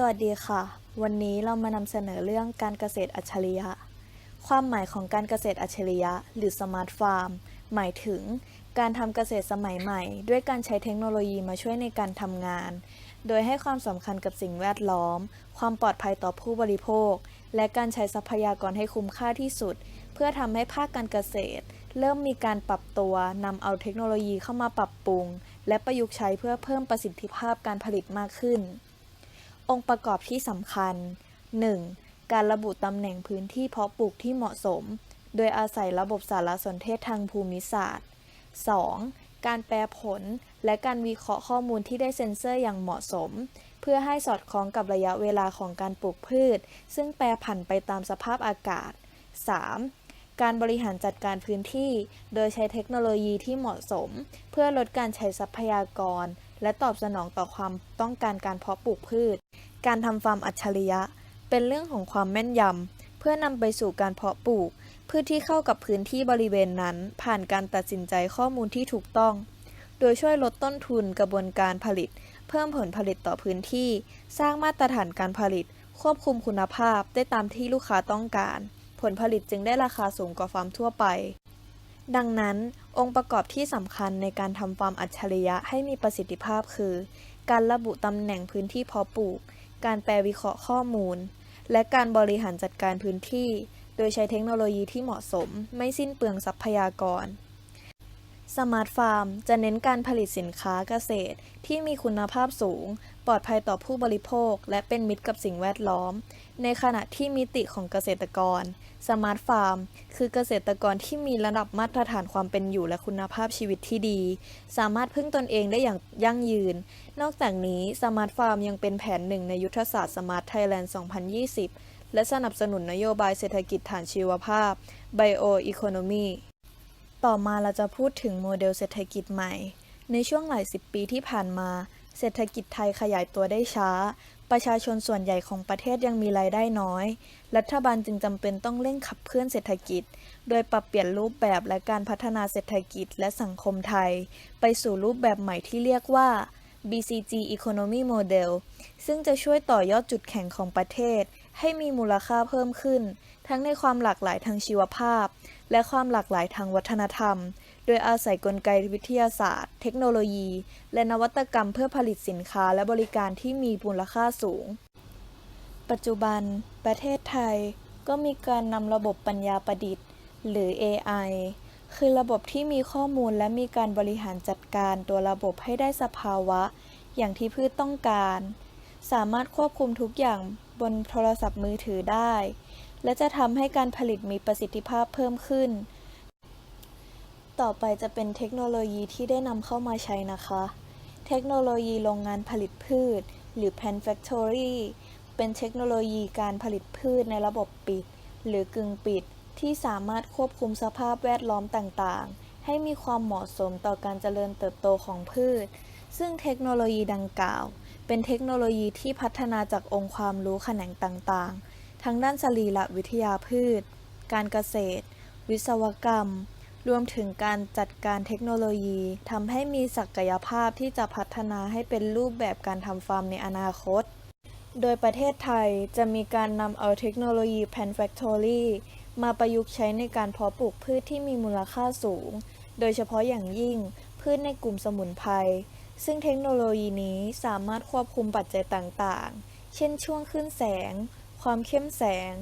สวัสดีค่ะ วันนี้เรามานำเสนอเรื่องการเกษตรอัจฉริยะ ความหมายของการเกษตรอัจฉริยะ หรือสมาร์ทฟาร์มหมายถึง การทำเกษตรสมัยใหม่ ด้วยการใช้เทคโนโลยีมาช่วยในการทำงาน โดยให้ความสำคัญกับสิ่งแวดล้อม ความปลอดภัยต่อผู้บริโภค และการใช้ทรัพยากรให้คุ้มค่าที่สุด เพื่อทำให้ภาคการเกษตร เริ่มมีการปรับตัวนำเอาเทคโนโลยีเข้ามาปรับปรุง และประยุกต์ใช้เพื่อเพิ่มประสิทธิภาพการผลิตมากขึ้น องค์ประกอบที่สำคัญ 1. การระบุตำแหน่งพื้นที่เพาะปลูกที่เหมาะสม โดยอาศัยระบบสารสนเทศทางภูมิศาสตร์ 2. การแปลผลและการวิเคราะห์ข้อมูลที่ได้เซ็นเซอร์อย่างเหมาะสม เพื่อให้สอดคล้องกับระยะเวลาของการปลูกพืช ซึ่งแปรผันไปตามสภาพอากาศ 3. การบริหารจัดการพื้นที่ โดยใช้เทคโนโลยีที่เหมาะสม เพื่อลดการใช้ทรัพยากร และตอบสนองต่อความต้องการการเพาะปลูกพืช การทำฟาร์มอัจฉริยะ เป็นเรื่องของความแม่นยำ เพื่อนำไปสู่การเพาะปลูก พืชที่เข้ากับพื้นที่บริเวณนั้น ผ่านการตัดสินใจข้อมูลที่ถูกต้อง โดยช่วยลดต้นทุนกระบวนการผลิต เพิ่มผลผลิตต่อพื้นที่ สร้างมาตรฐานการผลิต ควบคุมคุณภาพได้ตามที่ลูกค้าต้องการ ผลผลิตจึงได้ราคาสูงกว่าฟาร์มทั่วไป ดังนั้น องค์ประกอบที่สำคัญในการทำฟาร์มอัจฉริยะให้มีประสิทธิภาพคือ การระบุตำแหน่งพื้นที่เพาะปลูก การแปลวิเคราะห์ข้อมูล และการบริหารจัดการพื้นที่ โดยใช้เทคโนโลยีที่เหมาะสม ไม่สิ้นเปลืองทรัพยากร สมาร์ทฟาร์มจะเน้นการผลิตสินค้าเกษตร ที่มีคุณภาพสูง ปลอดภัยต่อผู้บริโภค และเป็นมิตรกับสิ่งแวดล้อม ในขณะที่มิติของเกษตรกร สมาร์ทฟาร์ม คือเกษตรกรที่มีระดับมาตรฐานความเป็นอยู่และคุณภาพชีวิตที่ดี สามารถพึ่งตนเองได้อย่างยั่งยืน นอกจากนี้สมาร์ทฟาร์มยังเป็นแผนหนึ่งในยุทธศาสตร์สมาร์ทไทยแลนด์2020 และสนับสนุนนโยบายเศรษฐกิจฐานชีวภาพ Bio Economy ต่อมาเราจะพูดถึงโมเดลเศรษฐกิจใหม่ ในช่วงหลายสิบปีที่ผ่านมา เศรษฐกิจไทยขยายตัวได้ช้า ประชาชนส่วนใหญ่ของประเทศยังมีรายได้น้อย รัฐบาลจึงจำเป็นต้องเร่งขับเคลื่อนเศรษฐกิจ โดยปรับเปลี่ยนรูปแบบและการพัฒนาเศรษฐกิจและสังคมไทย ไปสู่รูปแบบใหม่ที่เรียกว่า BCG Economy Model ซึ่งจะช่วยต่อยอดจุดแข็งของประเทศ ให้มีมูลค่าเพิ่มขึ้น ทั้งในความหลากหลายทางชีวภาพ และความหลากหลายทางวัฒนธรรม โดยอาศัยกลไกวิทยาศาสตร์ เทคโนโลยี และนวัตกรรมเพื่อผลิตสินค้าและบริการที่มีมูลค่าสูง ปัจจุบัน ประเทศไทยก็มีการนำระบบปัญญาประดิษฐ์ หรือ AI คือระบบที่มีข้อมูลและมีการบริหารจัดการตัวระบบให้ได้สภาวะ อย่างที่พืชต้องการ สามารถควบคุมทุกอย่างบนโทรศัพท์มือถือได้ และจะทำให้การผลิตมีประสิทธิภาพเพิ่มขึ้น ต่อไปจะเป็นเทคโนโลยีที่ได้นำเข้ามาใช้นะคะ เทคโนโลยีโรงงานผลิตพืช หรือ Pan Factory เป็นเทคโนโลยีการผลิตพืชในระบบปิด หรือกึ่งปิดที่สามารถควบคุมสภาพแวดล้อมต่างๆ ให้มีความเหมาะสมต่อการเจริญเติบโตของพืช ซึ่งเทคโนโลยีดังกล่าว เป็นเทคโนโลยีที่พัฒนาจากองค์ความรู้แขนงต่างๆ ทั้งด้านสรีระวิทยาพืช การเกษตร วิศวกรรม รวมถึงการจัดการเทคโนโลยีทำให้มีศักยภาพที่จะพัฒนาให้เป็นรูปแบบการทำฟาร์มในอนาคต โดยประเทศไทยจะมีการนำเอาเทคโนโลยี Pan Factory มาประยุกต์ใช้ในการเพาะปลูกพืชที่มีมูลค่าสูง โดยเฉพาะอย่างยิ่งพืชในกลุ่มสมุนไพร ซึ่งเทคโนโลยีนี้สามารถควบคุมปัจจัยต่างๆ เช่นช่วงขึ้นแสง ความเข้มแสง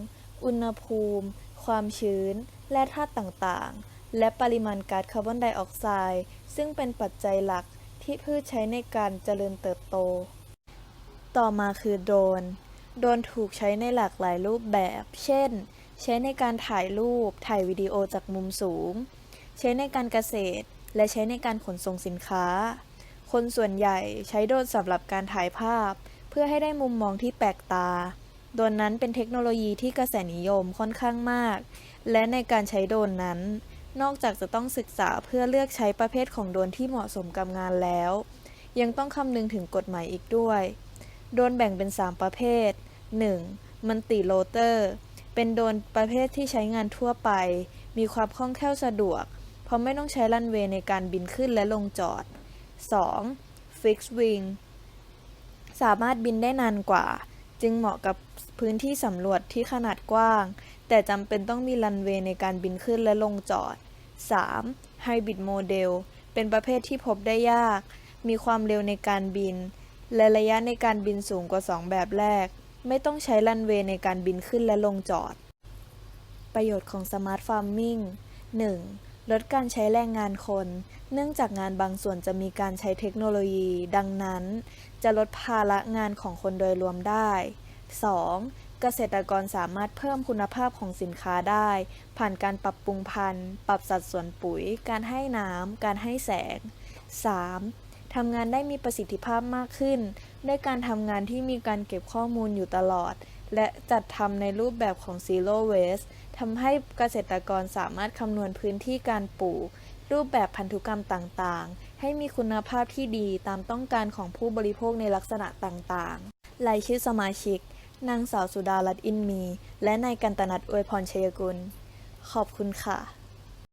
อุณหภูมิ ความชื้น และธาตุต่างๆ และปริมาณก๊าซคาร์บอนไดออกไซด์ ซึ่งเป็นปัจจัยหลักที่พืชใช้ในการเจริญเติบโต ต่อมาคือโดรน โดรนถูกใช้ในหลากหลายรูปแบบ เช่น ใช้ในการถ่ายรูป ถ่ายวิดีโอจากมุมสูง ใช้ในการเกษตร และใช้ในการขนส่งสินค้า คนส่วนใหญ่ใช้โดรนสำหรับการถ่ายภาพ เพื่อให้ได้มุมมองที่แปลกตา โดรนนั้นเป็นเทคโนโลยีที่กระแสนิยมค่อนข้างมาก และในการใช้โดรนนั้น นอกจากจะต้องศึกษาเพื่อเลือกใช้ประเภทของโดรนที่เหมาะสมกับงานแล้ว ยังต้องคำนึงถึงกฎหมายอีกด้วย โดรนแบ่งเป็น 3 ประเภท 1. มันติโรเตอร์ เป็นโดรนประเภทที่ใช้งานทั่วไป มีความคล่องแคล่วสะดวก เพราะไม่ต้องใช้รันเวย์ในการบินขึ้นและลงจอด 2. Fixed Wing สามารถบินได้นานกว่า จึงเหมาะกับพื้นที่สำรวจที่ขนาดกว้าง แต่จำเป็นต้องมีรันเวย์ในการบินขึ้นและลงจอด 3. ไฮบริดโมเดล เป็นประเภทที่พบได้ยาก มีความเร็วในการบิน และระยะในการบินสูงกว่า 2 แบบแรก ไม่ต้องใช้รันเวย์ในการบินขึ้นและลงจอด ประโยชน์ของสมาร์ทฟาร์มมิ่ง 1. ลดการใช้แรงงานคน เนื่องจากงานบางส่วนจะมีการใช้เทคโนโลยี ดังนั้น จะลดภาระงานของคนโดยรวมได้ 2. เกษตรกรสามารถเพิ่มคุณภาพของสินค้าได้ ผ่านการปรับปรุงพันธุ์ ปรับสัดส่วนปุ๋ย การให้น้ำ การให้แสง 3. ทำงานได้มีประสิทธิภาพมากขึ้น ด้วยการทำงานที่มีการเก็บข้อมูลอยู่ตลอด และจัดทำในรูปแบบของ Zero Waste ทำให้เกษตรกรสามารถคำนวณพื้นที่การปลูก รูปแบบพันธุกรรมต่างๆ ให้มีคุณภาพที่ดีตามต้องการของผู้บริโภคในลักษณะต่างๆรายชื่อสมาชิก นางสาวสุดารัตน์อินมี และนายกันตนัทอวยพรชัยกุล ขอบคุณค่ะ